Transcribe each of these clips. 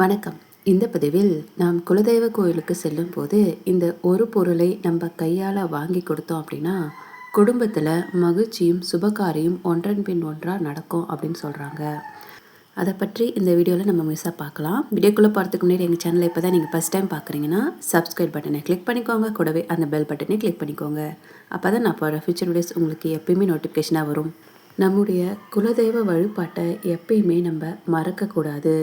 வணக்கம். இந்த பதிவில் நாம் குலதெய்வ கோயிலுக்கு செல்லும் போது இந்த ஒரு பொருளை நம்ம கையால் வாங்கி கொடுத்தோம் அப்படின்னா குடும்பத்தில் மகிழ்ச்சியும் சுபகாரியும் ஒன்றன் பின் ஒன்றாக நடக்கும் அப்படின்னு சொல்கிறாங்க அதை பற்றி இந்த வீடியோவில் நம்ம மிஸ்ஸாக பார்க்கலாம். வீடியோக்குள்ளே போகிறதுக்கு முன்னாடி எங்கள் சேனலை இப்போ தான் நீங்கள் ஃபஸ்ட் டைம் பார்க்குறீங்கன்னா சப்ஸ்கிரைப் பட்டனை கிளிக் பண்ணிக்கோங்க. கூடவே அந்த பெல் பட்டனை கிளிக் பண்ணிக்கோங்க. அப்போ தான் நான் போகிற ஃபியூச்சர் வீடியோஸ் உங்களுக்கு எப்பயுமே நோட்டிஃபிகேஷனாக வரும். நம்முடைய குலதெய்வ வழிபாட்டை எப்பயுமே நம்ம மறக்கக்கூடாது.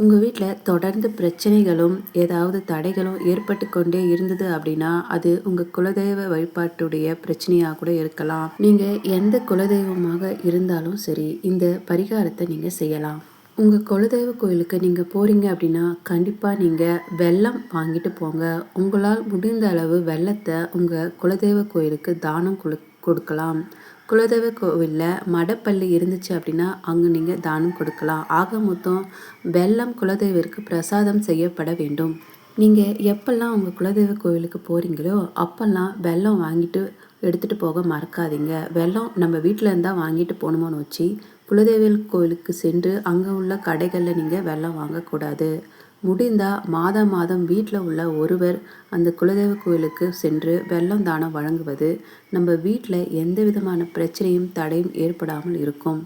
உங்கள் வீட்டில் தொடர்ந்து பிரச்சனைகளும் ஏதாவது தடைகளும் ஏற்பட்டு கொண்டே இருந்தது அப்படின்னா அது உங்கள் குலதெய்வ வழிபாட்டுடைய பிரச்சனையாக கூட இருக்கலாம். நீங்கள் எந்த குலதெய்வமாக இருந்தாலும் சரி இந்த பரிகாரத்தை நீங்கள் செய்யலாம். உங்கள் குலதெய்வ கோயிலுக்கு நீங்கள் போகிறீங்க அப்படின்னா கண்டிப்பாக நீங்கள் வெள்ளம் வாங்கிட்டு போங்க. உங்களால் முடிந்த அளவு வெள்ளத்தை உங்கள் குலதெய்வ கோயிலுக்கு தானம் கொடு கொடுக்கலாம். குலதெய்வ கோவிலில் மடப்பள்ளி இருந்துச்சு அப்படின்னா அங்கே நீங்கள் தானம் கொடுக்கலாம். ஆக மொத்தம் வெள்ளம் குலதெய்வருக்கு பிரசாதம் செய்யப்பட வேண்டும். நீங்கள் எப்பெல்லாம் உங்கள் குலதெய்வ கோவிலுக்கு போகிறீங்களோ அப்போல்லாம் வெள்ளம் வாங்கிட்டு எடுத்துகிட்டு போக மறக்காதீங்க. வெள்ளம் நம்ம வீட்டில் இருந்தால் வாங்கிட்டு போகணுமோன்னு வச்சு குலதெய்வ கோவிலுக்கு சென்று அங்கே உள்ள கடைகளில் நீங்கள் வெள்ளம் வாங்கக்கூடாது. முடிந்தால் மாதம் மாதம் வீட்டில் உள்ள ஒருவர் அந்த குலதெய்வ கோயிலுக்கு சென்று வெள்ளம் தானம் வழங்குவது நம்ம வீட்டில் எந்த விதமான பிரச்சனையும் தடையும் ஏற்படாமல் இருக்கும்.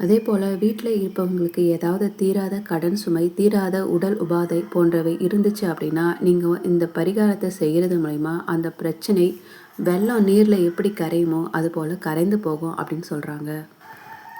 அதே போல் வீட்டில் இருப்பவங்களுக்கு ஏதாவது தீராத கடன் சுமை தீராத உடல் உபாதை போன்றவை இருந்துச்சு அப்படின்னா நீங்கள் இந்த பரிகாரத்தை செய்கிறது மூலிமா அந்த பிரச்சனை வெள்ளம் நீரில் எப்படி கரையுமோ அது போல் கரைந்து போகும் அப்படின்னு சொல்கிறாங்க